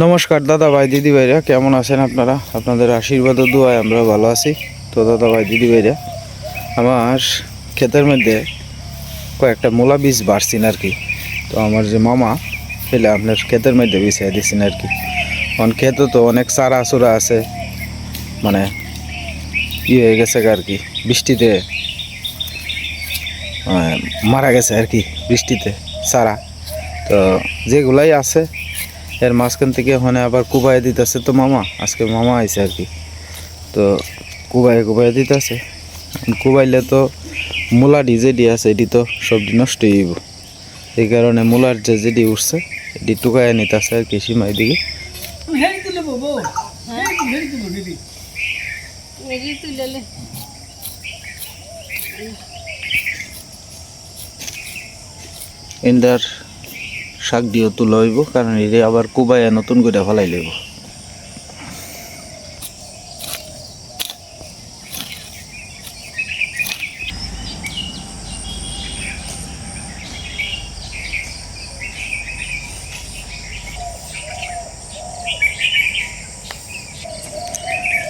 নমস্কার, দাদা ভাই, দিদি ভাইরা, কেমন আছেন আপনারা? আপনাদের আশীর্বাদ ও দোয়ায় আমরা ভালো আছি। তো দাদা ভাই, দিদি ভাইরা, আমার ক্ষেতের মধ্যে কয়েকটা মূলা বীজ বাড়ছিন আর কি। তো আমার যে মামা ফেলে আপনার ক্ষেতের মধ্যে বিছিয়ে দিয়েছেন আর কি। কারণ ক্ষেতে তো অনেক চারা চুরা আছে মানে ই হয়ে গেছে আর কি, বৃষ্টিতে মারা গেছে আর কি, বৃষ্টিতে চারা। তো যেগুলাই আছে এর মাঝখান থেকে ওখানে আবার কুবাই দিতেছে। তো মামা আজকে মামা আইছে আর কি। তো কুবাই কুবাই দিতেছে। কুবাইলে তো মূলা ডি যেডি আছে এটি তো সবজি নষ্ট হয়ে যাব এই কারণে মূলার যে যেডি উঠছে এটি টুকাই নিতেছে আর কি সীমাই দিকে হেৰি শাক দিয়েও তুলা হইব, কারণ এটি আবার কুবাইয়া নতুন করে ফেলাই লইব।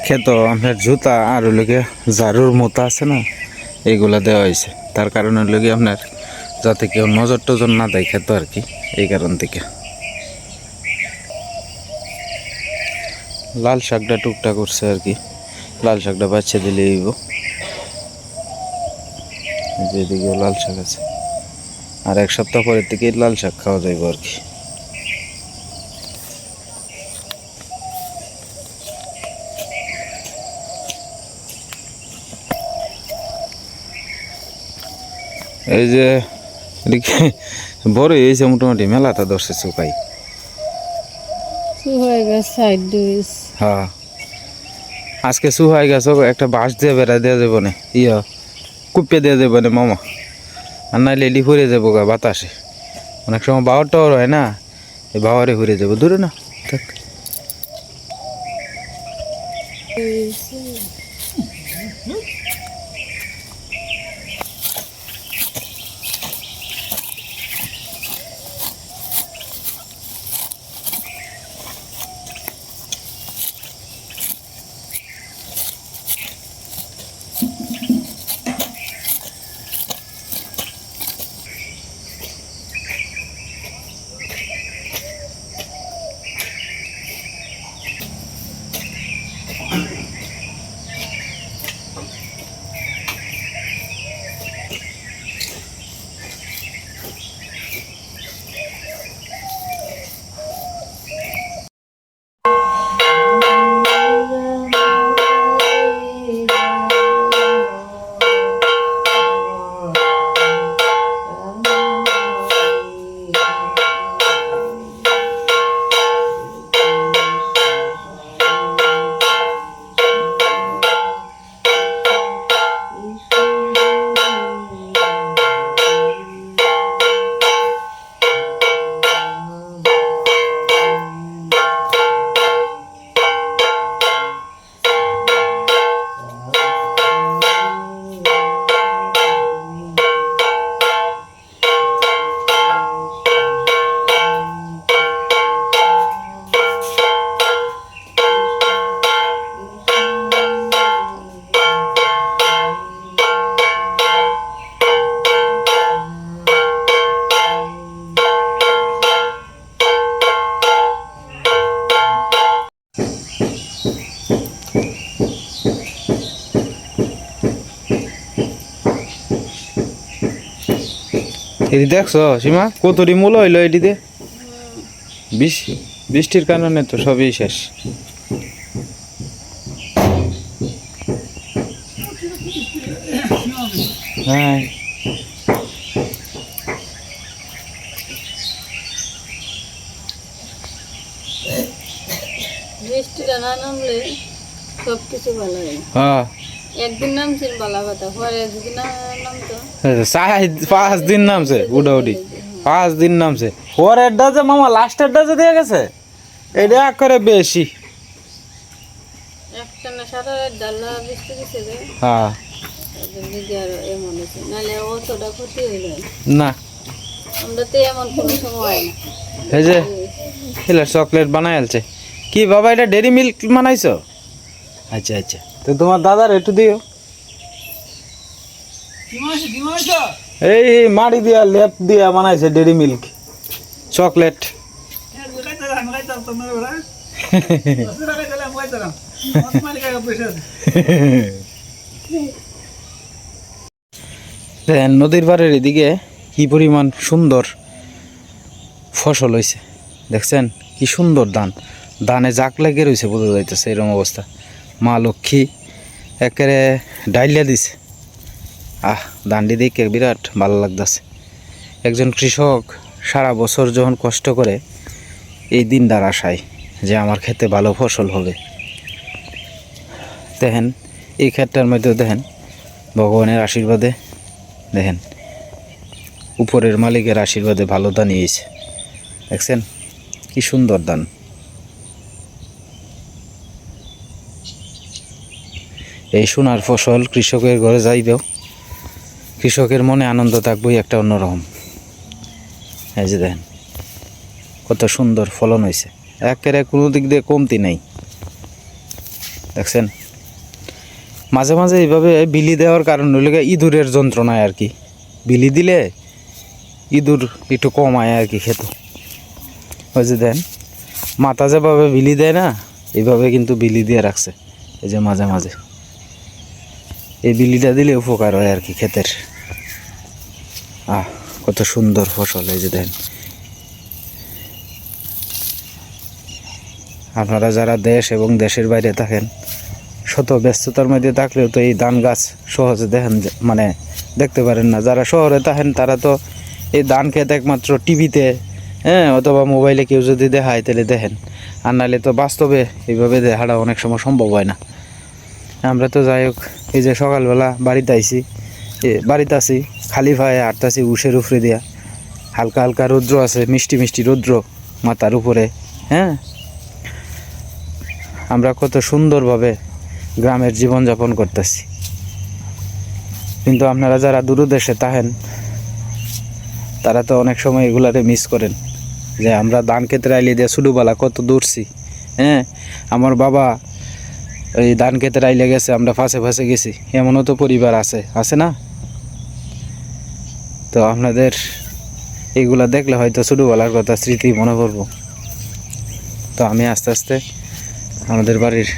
খেত, আপনার জুতা আর লোকে ঝাড়ুর মোতা আছে না এইগুলা দেওয়া হয়েছে। তার কারণে লোকে আপনার যাতে কেউ নজর টজর না দেয় খেত আর কি, এই কারণ থেকে। লাল শাকটা টুকটা করছে আর কি। লাল শাকটা বাচ্চা দিলে এইব যেদিকেও লাল শাক আছে। আর এক সপ্তাহ পরের থেকে লাল শাক খাওয়া যাইব আর কি। এই যে এদিকে বড় হয়েছে মোটামুটি মেলাটা ধরছে চুকাই। হয়ে আজকে হয়ে গেছে একটা বাঁশ দিয়ে বেড়া দেওয়া যাব না ইয়া কুপে দিয়ে দেবো না মামা। আর নাইলে এডি ফুরে যাব গা বাতাসে। অনেক সময় বাওয়ার টাওয়ার হয় না এই বাওয়ারে ঘুরে যাব। দূরে না থাক। এটি দেখছ সীমা? কতটি মূল হইল এটিতে? বৃষ্টি বৃষ্টির কারণে তো সবই শেষ। হ্যাঁ। বৃষ্টিটা না নামলে সব কিছু ভালো হয়। হ্যাঁ। একদিন নামছিল বালা কথা পরে যদি নামতো। পাঁচ দিন নামছে উডাউডি। পাঁচ দিন নামছে। পরের মামা লাস্টের দিয়ে গেছে এটা এক করে বেশি হ্যাঁ। হয় না। এই যে চকলেট বানাই আলছে। কি বাবা এটা ডেরি মিল্ক বানাইছো? আচ্ছা আচ্ছা। তো তোমার দাদার একটু দিও। এই মাড়ি দিয়া লেপ দিয়া বানাইছে ডেরি মিল্ক চকলেট নদীর পাড়ের এদিকে কি পরিমাণ সুন্দর ফসল হয়েছে দেখছেন কি সুন্দর ধান। ধানে জাক লেগে রয়েছে বোঝা যাইতেছে এরকম অবস্থা। মা লক্ষ্মী একেবারে ডাইলিয়া দিছে। আহ ধানটি দেখে বিরাট ভালো লাগতেছে। একজন কৃষক সারা বছর যখন কষ্ট করে, এই দিনটার আশায় যে আমার খেতে ভালো ফসল হবে। দেখেন, এই ক্ষেতটার মধ্যে দেখেন, ভগবানের আশীর্বাদে দেখেন, উপরের মালিকের আশীর্বাদে ভালো দান নিয়েছে দেখছেন? কি সুন্দর দান। এই সোনার ফসল কৃষকের ঘরে যাইবেও, কৃষকের মনে আনন্দ থাকবেই একটা অন্যরকম। এই যে দেখেন, কত সুন্দর ফলন হয়েছে একেবারে কোনো দিক দিয়ে কমতি নেই। দেখছেন? মাঝে মাঝে এইভাবে বিলি দেওয়ার কারণ হইলে ইঁদুরের যন্ত্রণায় আর কি। বিলি দিলে ইঁদুর একটু কমায় আর কি খেত। ওই যে দেন মাথা যেভাবে বিলি দেয় না, এইভাবে কিন্তু বিলি দিয়ে রাখছে। এই যে মাঝে মাঝে। এই বিলিটা দিলে উপকার হয় আর কি ক্ষেতের। আহ, কত সুন্দর ফসল এই যে দেন আপনারা যারা দেশ এবং দেশের বাইরে থাকেন, শত ব্যস্ততার মধ্যে থাকলেও তো এই ধান গাছ সহজে দেখেন মানে দেখতে পারেন না। যারা শহরে থাকেন, তারা তো এই ধান ক্ষেত একমাত্র টিভিতে হ্যাঁ অথবা মোবাইলে কেউ যদি দেখায়, তাহলে দেখেন। আর নাহলে তো বাস্তবে এইভাবে দেখাটা অনেক সময় সম্ভব হয় না। আমরা তো যাই হোক এই যে সকালবেলা বাড়িতে আইছি এ, বাড়িতে আছি খালি ভায়ে হাঁটতাছি উষের উপরে দিয়া। হালকা হালকা রৌদ্র আছে মিষ্টি মিষ্টি রৌদ্র মাথার উপরে হ্যাঁ? আমরা কত সুন্দরভাবে গ্রামের জীবনযাপন করতেছি। কিন্তু আপনারা যারা দূরদেশে থাকেন তারা তো অনেক সময় এগুলারে মিস করেন। যে আমরা ধান ক্ষেত্রে আইলে দিয়ে ছোটোবেলা কত দূরছি হ্যাঁ? আমার বাবা এই ধান ক্ষেত্রে আইলে গেছে, আমরা ফাঁসে ফাঁসে গেছি। এমনও তো পরিবার আছে আছে না? তো আপনাদের এগুলা দেখলে হয়তো ছোটোবেলার কথা, স্মৃতি মনে পড়ব। তো আমি আস্তে আস্তে আমাদের বাড়ির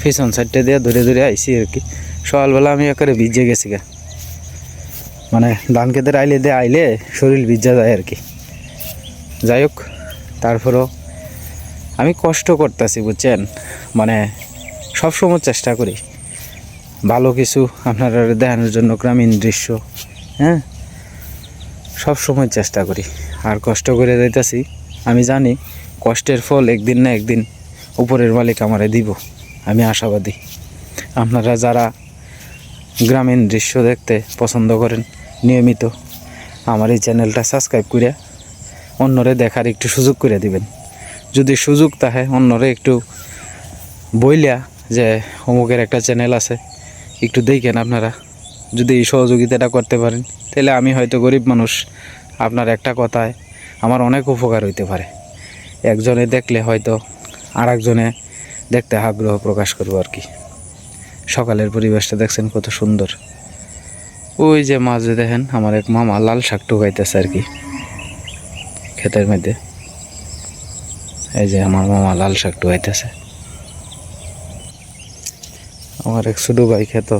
পিছন সাইডটা দিয়ে ধরে ধরে আইসি আর কি। সকালবেলা আমি একেবারে ভিজে গেছি গা। মানে ধান খেতে আইলে দিয়ে আইলে শরীর ভিজা যায় আর কি। যাই হোক, তারপরও আমি কষ্ট করতেছি, বুঝছেন? মানে সবসময় চেষ্টা করি। ভালো কিছু আপনারা দেখানোর জন্য গ্রামীণ দৃশ্য হ্যাঁ? সব সময় চেষ্টা করি। আর কষ্ট করে যাইতাছি, আমি জানি কষ্টের ফল একদিন না একদিন উপরের মালিক আমারে দিব। আমি আশাবাদী। আপনারা যারা গ্রামীণ দৃশ্য দেখতে পছন্দ করেন, নিয়মিত আমার এই চ্যানেলটা সাবস্ক্রাইব করে অন্যরে দেখার একটু সুযোগ করে দিবেন। যদি সুযোগ থাকে অন্যরে একটু বইলা যে অমুকের একটা চ্যানেল আছে, একটু দেখেন আপনারা। যদি এই সহযোগিতাটা করতে পারেন, তাহলে আমি হয়তো গরিব মানুষ, আপনার একটা কথায় আমার অনেক উপকার হইতে পারে। একজনে দেখলে হয়তো আর একজনে দেখতে আগ্রহ প্রকাশ করব আর কি। সকালের পরিবেশটা দেখছেন কত সুন্দর। ওই যে মাঝে দেখেন, আমার এক মামা লাল শাক টুকাইতেছে আর কি, ক্ষেতের মধ্যে। এই যে আমার মামা লাল শাক টুকাইতেছে। আমার এক ছোটো ভাই খেত,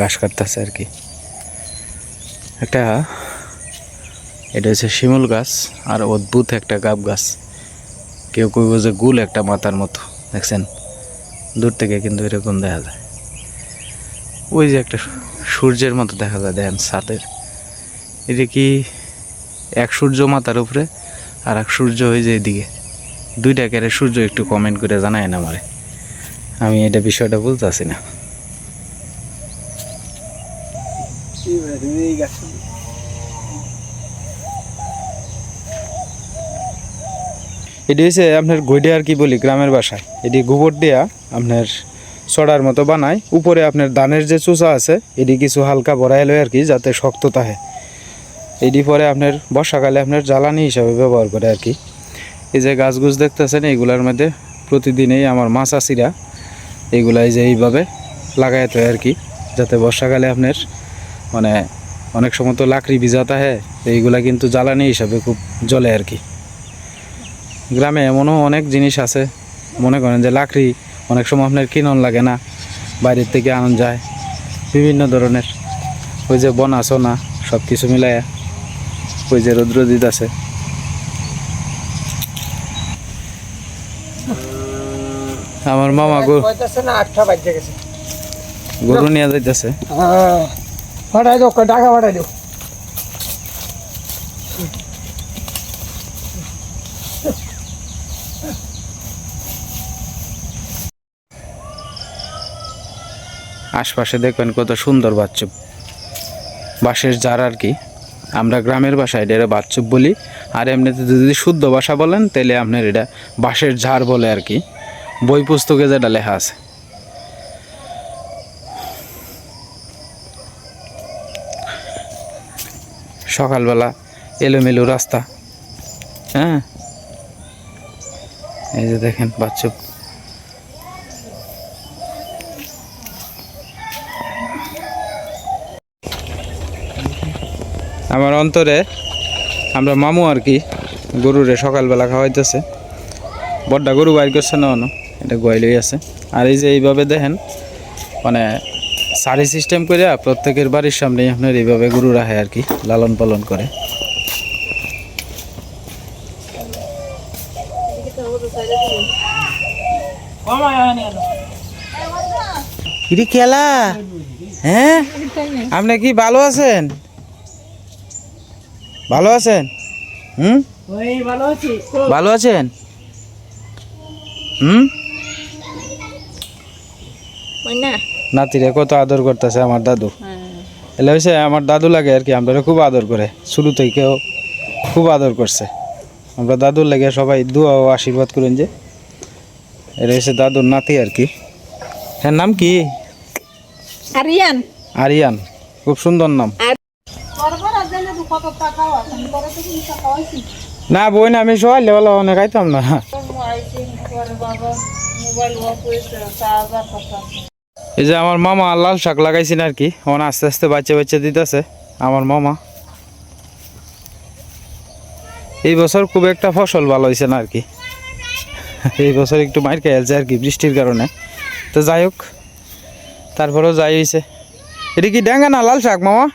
ঘাস কাটতেছে আর কি। একটা, এটা হচ্ছে শিমুল গাছ আর অদ্ভুত একটা গাব গাছ। কেউ কইব যে গুল একটা মাথার মতো, দেখছেন? দূর থেকে কিন্তু এরকম দেখা যায়। ওই যে একটা সূর্যের মতো দেখা যায়, দেখেন ছাতের এটা কি এক সূর্য মাথার উপরে আর এক সূর্য হয়ে যায় এদিকে? দুইটা কেরে সূর্য একটু কমেন্ট করে জানায় না আমারে। আমি এটা বিষয়টা বলতে আসি না এটি হচ্ছে আপনার গৈডে আর কি বলি গ্রামের বাসায়। এটি গোবর দেয়া আপনার ছড়ার মতো বানায়। উপরে আপনার ধানের যে চুচা আছে এটি কিছু হালকা বড়াই লয় আর কি যাতে শক্ত থাকে। এটি পরে আপনার বর্ষাকালে আপনার জ্বালানি হিসাবে ব্যবহার করে আর কি। এই যে গাছ গুছ দেখতেছেন এইগুলার মধ্যে প্রতিদিনই আমার মাছ আসিরা এইগুলা এই যে এইভাবে লাগাইতে হয় আর কি, যাতে বর্ষাকালে আপনার মানে অনেক সময় তো লাকড়ি ভিজাতে হয়, এইগুলা কিন্তু জ্বালানি হিসাবে খুব জ্বলে আর কি। গ্রামে এমনও অনেক জিনিস আছে, মনে করেন যে লাকড়ি অনেক সময় আপনার কিনন লাগে না, বাইরের থেকে আনন্দ যায়, বিভিন্ন ধরনের। ওই যে বনা সোনা সব কিছু মিলাইয়া। ওই যে রৌদ্রদিত আছে। আমার মামা গরু আটটা বাজে গেছে। গরু নিয়ে যাইতেছে। হ্যাঁ পাঠাই দাও টাকা পাঠাই দাও। আশপাশে দেখবেন কত সুন্দর বাচ্চুপ বাঁশের জার আর কি। আমরা গ্রামের ভাষায় এটা বাচ্চুপ বলি। আর এমনিতে যদি শুদ্ধ ভাষা বলেন তাহলে আপনার এটা বাঁশের ঝাড় বলে আর কি। বই পুস্তকে যেটা লেখা আছে। সকালবেলা এলোমেলো রাস্তা। হ্যাঁ? এই যে দেখেন বাচ্চুপ আমার অন্তরে আমরা মামু আর কি গরুরে সকালবেলা খাওয়াইতেছে। বড্ডা গরু বাইর করছে না এটা গোয়াইলই আছে। আর এই যে এইভাবে দেখেন মানে সারি সিস্টেম করে প্রত্যেকের বাড়ির সামনেই আপনার এইভাবে গরু রাখে আর কি লালন পালন করে। খেলা হ্যাঁ? আপনি কি ভালো আছেন? ভালো আছেন? হুম? ভালো আছেন? হুম? নাতিরে কত আদর করতেছে আমার দাদু। হ্যাঁ। এলে হয়েছে আমার দাদু লাগে আর কি আমরা খুব আদর করে। শুরু থেকেও খুব আদর করছে। আমরা দাদুর লাগে সবাই দোয়া ও আশীর্বাদ করেন যে। এটা হচ্ছে দাদুর নাতি আর কি। হ্যাঁ নাম কি? আরিয়ান। আরিয়ান। খুব সুন্দর নাম। না বই না আমি সবাই লেবেলা অনেক খাইতাম না। এই যে আমার মামা লাল শাক লাগাইছেন আর কি। ওন আস্তে আস্তে বাচ্চা বাচ্চা দিতেছে, আমার মামা। এই বছর খুব একটা ফসল ভালো হয়েছে না আর কি। এই বছর একটু মাইর খেয়েছে আর কি বৃষ্টির কারণে। তো যাই হোক, তারপরেও যাই হয়েছে এটা কি ড্যাঙ্গা না লাল শাক, মামা?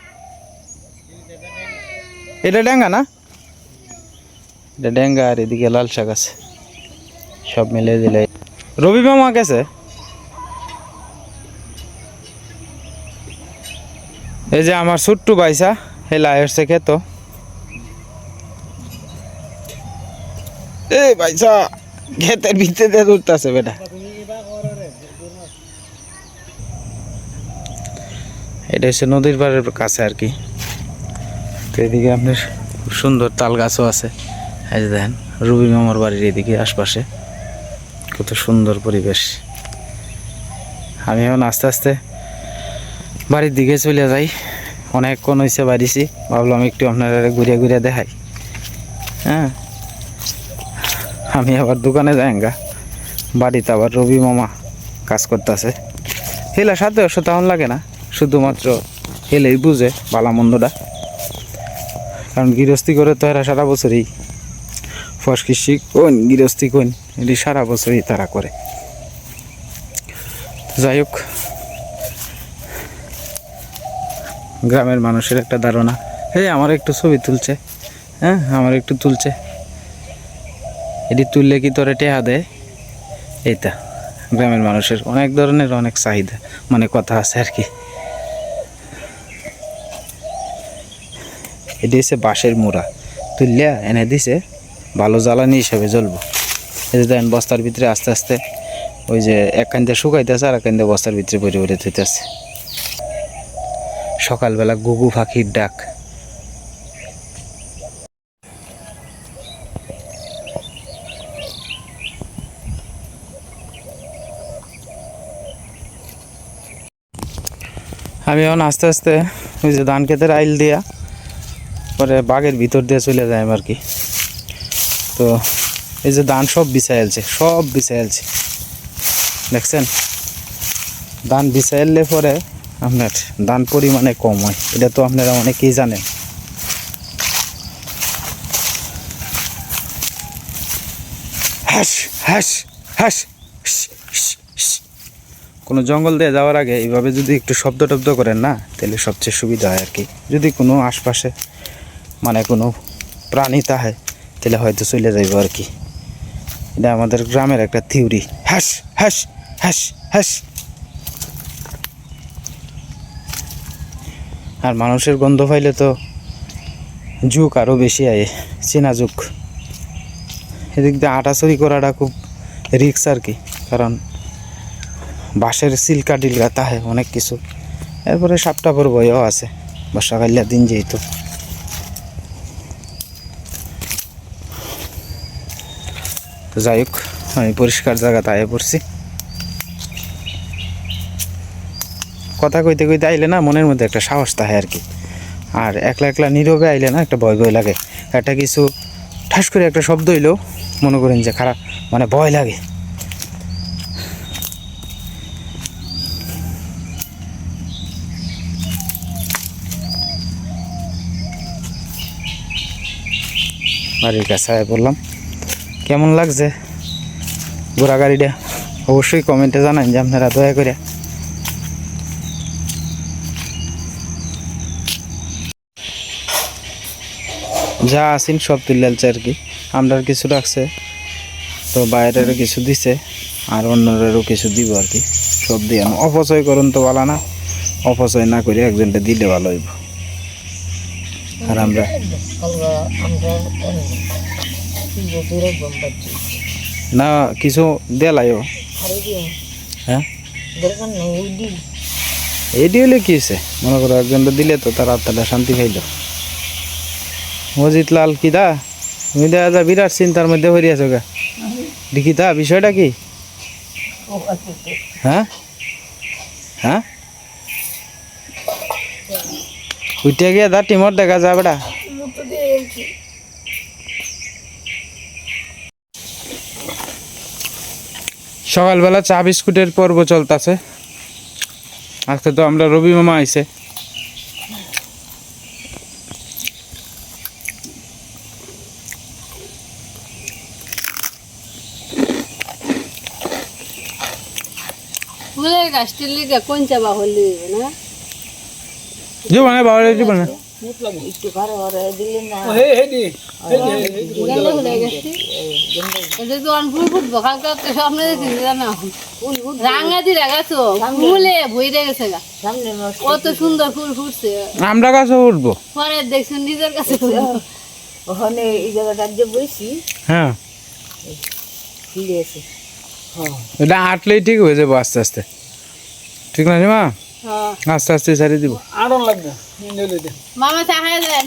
এটা ড্যাঙ্গা না? এটা ড্যাঙ্গা আর এদিকে লাল শাক আছে। সব মিলে দিলে। রবি মামা গেছে? এই যে আমার ছোট্ট বাইসা হেলা এসছে খেতো। এই বাইসা ক্ষেতের ভিতরে উঠতেছে বেটা। এটা হচ্ছে নদীর পাড়ের কাছে আর কি। তো এদিকে আপনার খুব সুন্দর তাল গাছও আছে। এই যে দেখেন রুবি মামার বাড়ির এদিকে আশপাশে। কত সুন্দর পরিবেশ। আমি এখন আস্তে আস্তে বাড়ির দিকে চলে যাই। অনেকক্ষণ হয়েছে বাড়িছি, ভাবলাম একটু আপনারা ঘুরিয়ে ঘুরিয়ে দেখাই। হ্যাঁ? আমি আবার দোকানে যাই গা বাড়িতে আবার রবি মামা কাজ করতেছে। হেলা সাথে অবশ্য তেমন লাগে না, শুধুমাত্র হেলেই বুঝে ভালো মন্দটা। কারণ গৃহস্থী করে তো এরা সারা বছরই ফসকিসি কোন গৃহস্থী কোন এটি সারা বছরই তারা করে। যাই হোক গ্রামের মানুষের একটা ধারণা। এই আমার একটু ছবি তুলছে হ্যাঁ আমার একটু তুলছে। এটি তুললে কি তোরে টেহা দেয়? এইটা, গ্রামের মানুষের অনেক ধরনের অনেক চাহিদা মানে কথা আছে আর কি। এটি হচ্ছে বাঁশের মোড়া। তুললিয়া এনে দিছে ভালো জ্বালানি হিসাবে জ্বলবো। এই যে বস্তার ভিতরে আস্তে আস্তে ওই যে এক কান্দে শুকাইতেছে আর এক কান্দে বস্তার ভিতরে ভরে থইতেছে। সকালবেলা গুগু পাখির ডাক। আমি এখন আস্তে আস্তে ওই যে ধান ক্ষেতের আইল দিয়া পরে বাঘের ভিতর দিয়ে চলে যায় আর কি। তো এই যে ধান সব বিছাইলছে সব বিছাইলছে দেখছেন? ধান বিছাইলে পরে আপনার ধান পরিমাণে কম হয়। এটা তো আপনারা অনেকেই জানেন। হাস হাস হাস। কোনো জঙ্গল দিয়ে যাওয়ার আগে এইভাবে যদি একটু শব্দ টব্দ করেন না, তাহলে সবচেয়ে সুবিধা হয় আর কি। যদি কোনো আশপাশে মানে কোনো প্রাণী তাহে, তাহলে হয়তো চলে যাইব আর কি। এটা আমাদের গ্রামের একটা থিওরি। হ্যাস হ্যাস হ্যাস হ্যাস আর মানুষের গন্ধ পাইলে তো যুগ আরও বেশি আয়, চেনা যুগ। এদিক দিয়ে আটাচুরি করাটা খুব রিক্স আর কি, কারণ বাঁশের সিলকা ডিলকা তাহে অনেক কিছু। এরপরে সাপটাপর বইও আছে বর্ষাকালিয়া দিন যেহেতু যাই হোক, আমি পরিষ্কার জায়গাতে আয়ে পড়ছি। কথা কইতে কইতে আইলে না মনের মধ্যে একটা সাহস থাকে আর কি। আর একলা একলা নীরবে আইলে না একটা ভয় ভয় লাগে। একটা কিছু ঠাস করে একটা শব্দ হইলেও মনে করেন যে খারাপ মানে ভয় লাগে। বাড়ির কাছে বললাম কেমন লাগছে? ঘোড়া গাড়িটা অবশ্যই কমেন্টে জানান যে আপনারা দয়া করে যা আসিন সব তুলছে আর কি। আমরা কিছু রাখছে তো বাইরেরও কিছু দিছে আর অন্যদেরও কিছু দিব আর কি। সব দিয়ে অপচয় করুন তো ভালো না অপচয় না করে একজনটা দিলে ভালো হইব। আর আমরা না কিছু দেলাইও হ্যাঁ? এটি হলে কি হয়েছে মনে করো একজনটা দিলে তো তার আত্মাটা শান্তি পাইল। মজিদ লাল কি দা? তুমি দেখা যা বিরাট চিন্তার মধ্যে হয়ে আছো গা। দেখি তা বিষয়টা কি? হ্যাঁ? হ্যাঁ? উঠে গিয়ে দা টিমর দেখা যাবে না সকালবেলা চা বিস্কুটের পর্ব চলতেছে। আজকে তো আমরা রবি মামা আইছে। ফুলের গাছটির লিগে কোন চাবা হলি না জীবনে বাবা জীবনে গেছে গা কত সুন্দর ফুল ফুটছে আমরা কাছে উঠবো পরে দেখছেন নিজের কাছে ওখানে এই জায়গাটা যে বইছি হ্যাঁ এটা হাঁটলেই ঠিক হয়ে যাব আস্তে আস্তে ঠিক না মা? হ্যাঁ। আস্তে আস্তে সারি দিব। আড়ন লাগবে মামা চা খাই দেন।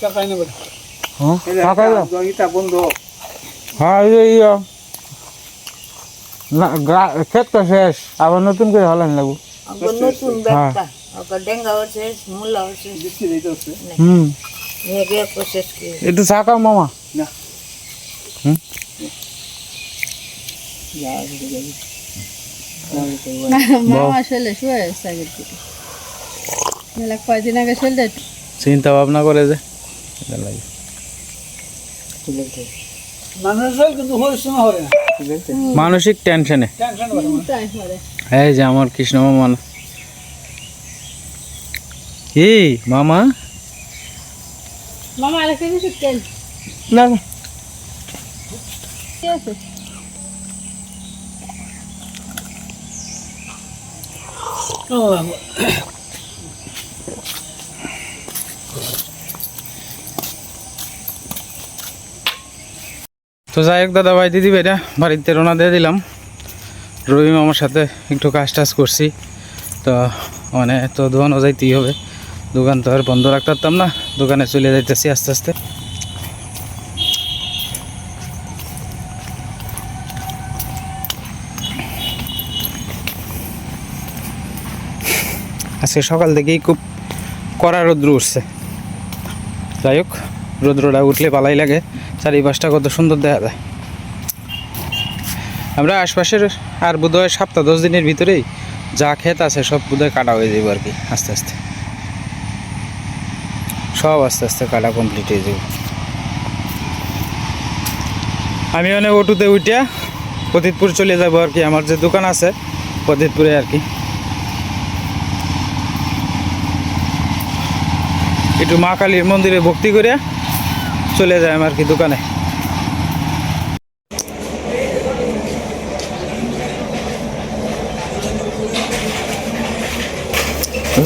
চাকাই নেবে। হ্যাঁ? ফাঁকা দাও। জগিতা বন্ধু এই। না ক্ষেত তো শেষ। আবার নতুন করে হলেন লাগু নতুন ব্যাগটা ওকে ডেঙ্গা হচ্ছে মূলা হচ্ছে দিচ্ছি দিতে হচ্ছে হুম। ভেগে প্রসেস করে একটু চা খাও মামা। না। মামা চিন্তা ভাবনা করে যে। লাগে না। মানসিক টেনশনে না। এই যে আমার কৃষ্ণ মামা। না। কি মামা? মামা আরেকটা কিছু তেল না তো যাই হোক দাদা ভাই দিদি ভাইরা, বাড়িতে রোনা দিয়ে দিলাম। রবি মামার সাথে একটু কাজ টাজ করছি। তো মানে তো দোকানও যাইতেই হবে। দোকান তো আর বন্ধ রাখতে পারতাম না। দোকানে চলে যাইতেছি আস্তে আস্তে। আজকে সকাল থেকেই খুব কড়া রোদ্র উঠছে। যাই হোক, রৌদ্রটা উঠলে পালাই লাগে। চারিপাশটা কত সুন্দর দেখা যায়। আমরা আশপাশের আর বোধহয় সপ্তাহ দশ দিনের ভিতরেই যা ক্ষেত আছে সব বোধহয় কাটা হয়ে যাবে আর কি, আস্তে আস্তে। সব আস্তে আস্তে কাটা কমপ্লিট হয়ে যাবে। আমি মানে অটোতে উঠিয়া পতিতপুর চলে যাব আর কি, আমার যে দোকান আছে পতিতপুরে আর কি। একটু মা কালীর মন্দিরে ভক্তি করে চলে যায় আর কি দোকানে।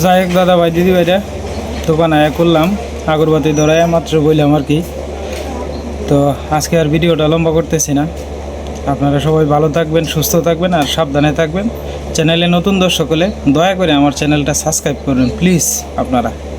যাই হোক দাদা ভাই দিদি ভাইরা দোকান আয়া করলাম, আগরবাতি ধরায় মাত্র বললাম আর কি। তো আজকে আর ভিডিওটা লম্বা করতেছি না। আপনারা সবাই ভালো থাকবেন, সুস্থ থাকবেন আর সাবধানে থাকবেন। চ্যানেলে নতুন দর্শক হলে দয়া করে আমার চ্যানেলটা সাবস্ক্রাইব করবেন প্লিজ আপনারা।